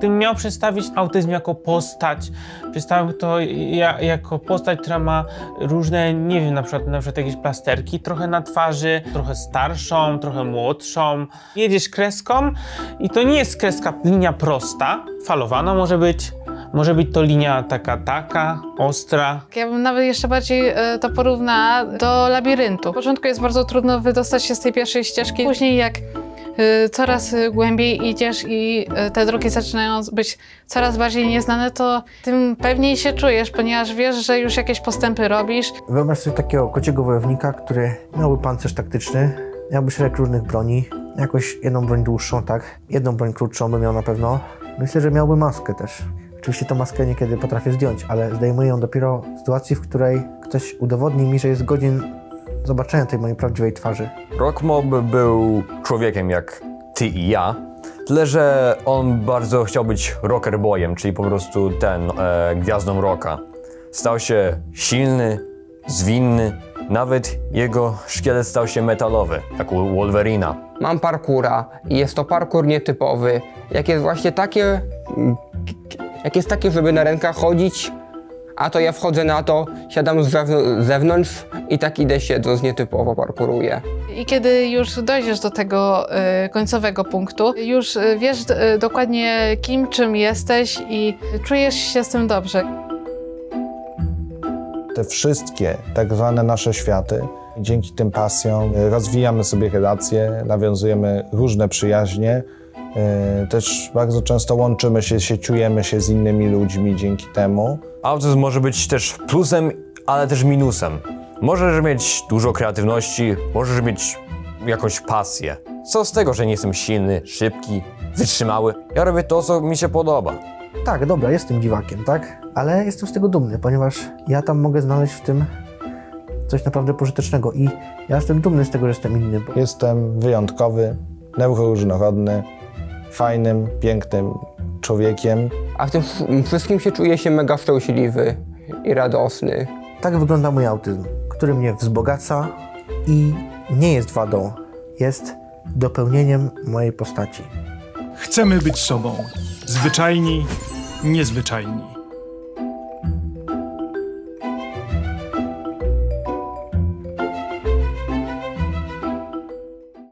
Gdybym miał przedstawić autyzm jako postać, przedstawił to ja, jako postać, która ma różne, nie wiem, na przykład, na przykład jakieś plasterki, trochę na twarzy, trochę starszą, trochę młodszą. Jedziesz kreską i to nie jest kreska, linia prosta, falowana może być, może być to linia taka, taka, ostra. Ja bym nawet jeszcze bardziej e, to porównała do labiryntu. Na początku jest bardzo trudno wydostać się z tej pierwszej ścieżki. Później jak coraz e, głębiej idziesz i e, te drogi zaczynają być coraz bardziej nieznane, to tym pewniej się czujesz, ponieważ wiesz, że już jakieś postępy robisz. Wyobraź sobie takiego kociego wojownika, który miałby pancerz taktyczny, miałby szereg różnych broni, jakoś jedną broń dłuższą, tak? Jedną broń krótszą by miał na pewno. Myślę, że miałby maskę też. Oczywiście tą maskę niekiedy potrafię zdjąć, ale zdejmuję ją dopiero w sytuacji, w której ktoś udowodni mi, że jest godzien zobaczenia tej mojej prawdziwej twarzy. Rockmob był człowiekiem jak ty i ja, tyle że on bardzo chciał być rockerboyem, czyli po prostu ten, e, gwiazdą rocka. Stał się silny, zwinny, nawet jego szkielet stał się metalowy, jak u Wolverina. Mam parkura i jest to parkour nietypowy. Jak jest właśnie takie, jak jest takie, żeby na rękach chodzić, a to ja wchodzę na to, siadam z zewn- z zewnątrz i tak idę siedząc nietypowo parkuruję. I kiedy już dojdziesz do tego e, końcowego punktu, już e, wiesz e, dokładnie kim, czym jesteś i czujesz się z tym dobrze. te wszystkie tak zwane nasze światy. Dzięki tym pasjom y, rozwijamy sobie relacje, nawiązujemy różne przyjaźnie. y, Też bardzo często łączymy się, sieciujemy się z innymi ludźmi dzięki temu. Autyzm może być też plusem, ale też minusem. Możesz mieć dużo kreatywności, możesz mieć jakąś pasję. Co z tego, że nie jestem silny, szybki, wytrzymały? Ja robię to, co mi się podoba. Tak, dobra, jestem dziwakiem, tak? Ale jestem z tego dumny, ponieważ ja tam mogę znaleźć w tym coś naprawdę pożytecznego i ja jestem dumny z tego, że jestem inny, bo Jestem wyjątkowy, neuroróżnorodny, fajnym, pięknym człowiekiem. A w tym wszystkim się czuję się mega szczęśliwy i radosny. tak wygląda mój autyzm, który mnie wzbogaca i nie jest wadą, jest dopełnieniem mojej postaci. Chcemy być sobą. Zwyczajni, niezwyczajni.